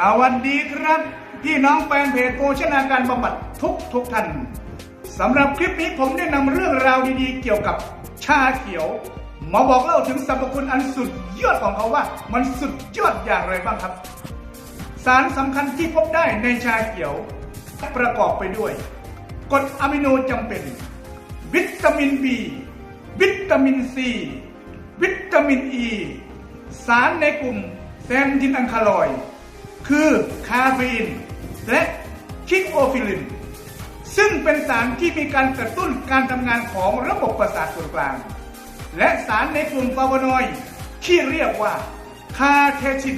สวัสดีครับพี่น้องแฟนเพจโภชนาการบำบัดทุกทุกท่านสำหรับคลิปนี้ผมได้นำเรื่องราวดีๆ เกี่ยวกับชาเขียวมาบอกเล่าถึงสรรพคุณอันสุดยอดของเขาว่า มันสุดยอดอย่างไรบ้างครับ สารสำคัญที่พบได้ในชาเขียว ประกอบไปด้วยกรดอะมิโนจำเป็น วิตามิน B วิตามิน C วิตามิน E สารในกลุ่มแซมทินอังคาลอย คือคาเฟอีนและคิโอฟิลิน ซึ่งเป็นสารที่มีการกระตุ้นการทำงานของระบบประสาทส่วนกลาง และสารในกลุ่มฟลาโวนอยที่เรียกว่าคาเทชิน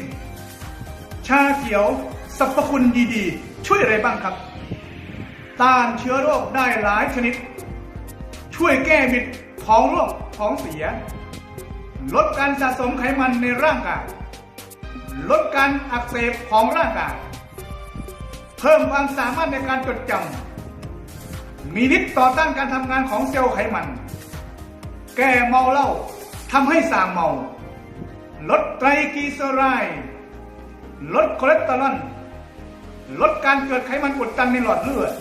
ชาเขียวสรรพคุณดีๆ ช่วยอะไรบ้างครับ ต้านเชื้อโรคได้หลายชนิด ช่วยแก้บิดของโรคท้องเสีย ลดการสะสมไขมันในร่างกาย ลดการอักเสบของร่างกาย เพิ่มความสามารถในการจดจำ มีฤทธิ์ต่อต้านการทำงานของเซลล์ไขมัน แก้เมาเหล้าทำให้สางเมา ลดไตรกลีเซอไรด์ลดคอเลสเตอรอลลดการเกิดไขมันอุดตันในหลอดเลือด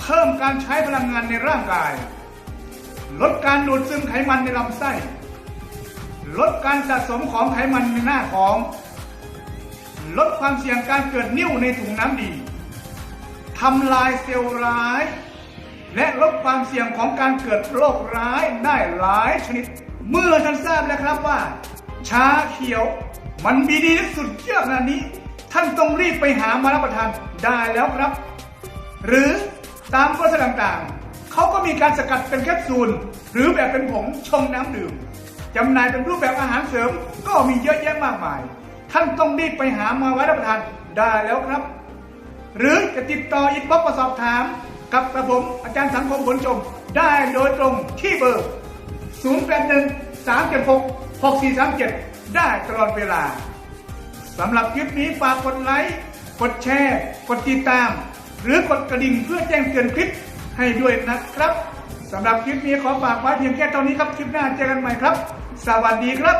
เพิ่มการใช้พลังงานในร่างกาย ลดการดูดซึมไขมันในลำไส้ ลดการสะสมของไขมันในหน้าท้อง ลดความเสี่ยงการเกิดนิ่วในถุงน้ำดีทำลายเซลล์ร้าย และลดความเสี่ยงของการเกิดโรคร้ายได้หลายชนิด เมื่อท่านทราบแล้วครับว่า ชาเขียวมันมีดีที่สุดยอดขนาดนี้ ท่านต้องรีบไปหามารับประทานได้แล้วครับ หรือตามบริษัทต่างๆ เขาก็มีการสกัดเป็นแคปซูล หรือแบบเป็นผงชงน้ำดื่ม จำหน่ายเป็นรูปแบบอาหารเสริมก็มีเยอะแยะมากมาย ท่านต้องรีบไปหามาไว้รับประทานได้แล้วครับ หรือจะติดต่ออินบ็อกซ์มาสอบถาม กับกระผมอาจารย์สังคมผลชม ได้โดยตรงที่เบอร์ 081 376 6437 ได้ตลอดเวลาสำหรับคลิปนี้ฝากกดไลค์ กดแชร์ กดติดตาม หรือกดกระดิ่งเพื่อแจ้งเตือนคลิปให้ด้วยนะครับ สำหรับคลิปนี้ขอฝากไว้เพียงแค่ตอนนี้ครับ คลิปหน้าเจอกันใหม่ครับ สวัสดีครับ